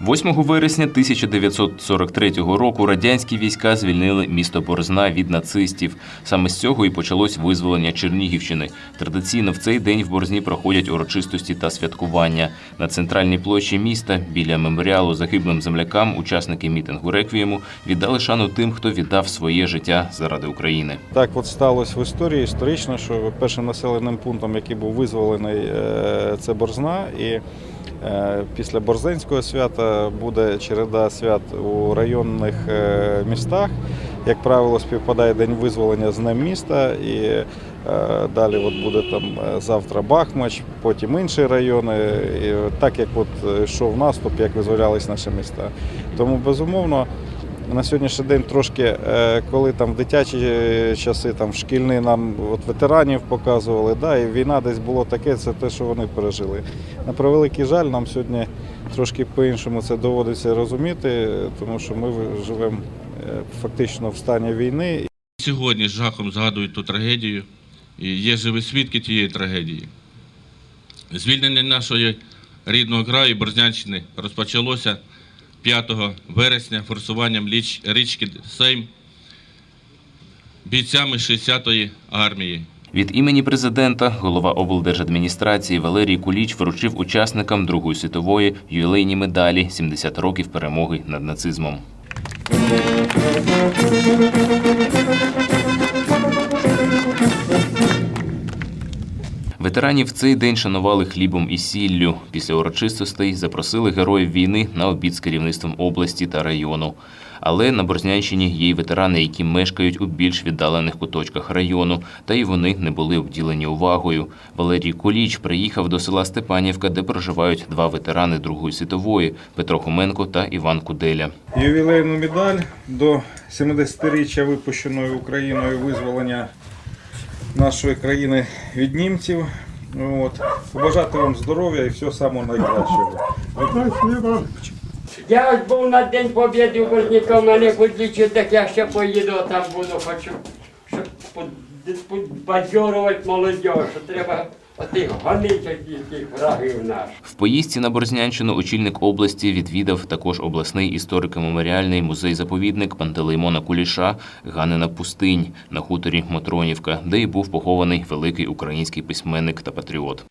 8 вересня 1943 року радянські війська звільнили місто Борзна від нацистів. Саме з цього і почалось визволення Чернігівщини. Традиційно в цей день в Борзні проходять урочистості та святкування. На центральній площі міста біля меморіалу загиблим землякам учасники мітингу реквієму віддали шану тим, хто віддав своє життя заради України. Так от сталося в історії історично, що першим населеним пунктом, який був визволений, е, це Борзна. І після Борзенського свята буде череда свят у районних е, містах. Як правило, співпадає день визволення з Днем міста, і е, далі от буде там е, завтра Бахмач, потім інші райони. І так як от е, йшов наступ, як визволялись наші міста. Тому безумовно. На сьогоднішній день трошки, е, коли там в дитячі е, часи, там шкільні нам от ветеранів показували, да, і війна десь було таке, це те, що вони пережили. На превеликий жаль, нам сьогодні трошки по-іншому це доводиться розуміти, тому що ми живемо е, фактично в стані війни. Сьогодні з жахом згадують ту трагедію, і є живі свідки тієї трагедії. Звільнення нашої рідного краю Борзнянщини розпочалося 5 вересня форсуванням річки Сейм бійцями 60-ї армії. Від імені президента голова облдержадміністрації Валерій Куліч вручив учасникам Другої світової ювілейні медалі 70 років перемоги над нацизмом. Ветеранів цей день шанували хлібом і сіллю. Після урочистостей запросили героїв війни на обід з керівництвом області та району. Але на Борзнянщині є й ветерани, які мешкають у більш віддалених куточках району, та й вони не були обділені увагою. Валерій Куліч приїхав до села Степанівка, де проживають два ветерани Другої світової Петро Хоменко та Іван Куделя. Ювілейну медаль до 70-річчя випущеної Україною визволення нашої країни від німців. От. Побажати вам здоров'я і всього самого найкращого. Я ось був на День Побєди у Возняков, мене подлічив, так я ще поїду, там буду, хочу, щоб бадьорувати молодь, що треба отих. В поїздці на Борзнянщину очільник області відвідав також обласний історико-меморіальний музей-заповідник Пантелеймона Куліша Ганина Пустинь на хуторі Мотронівка, де й був похований великий український письменник та патріот.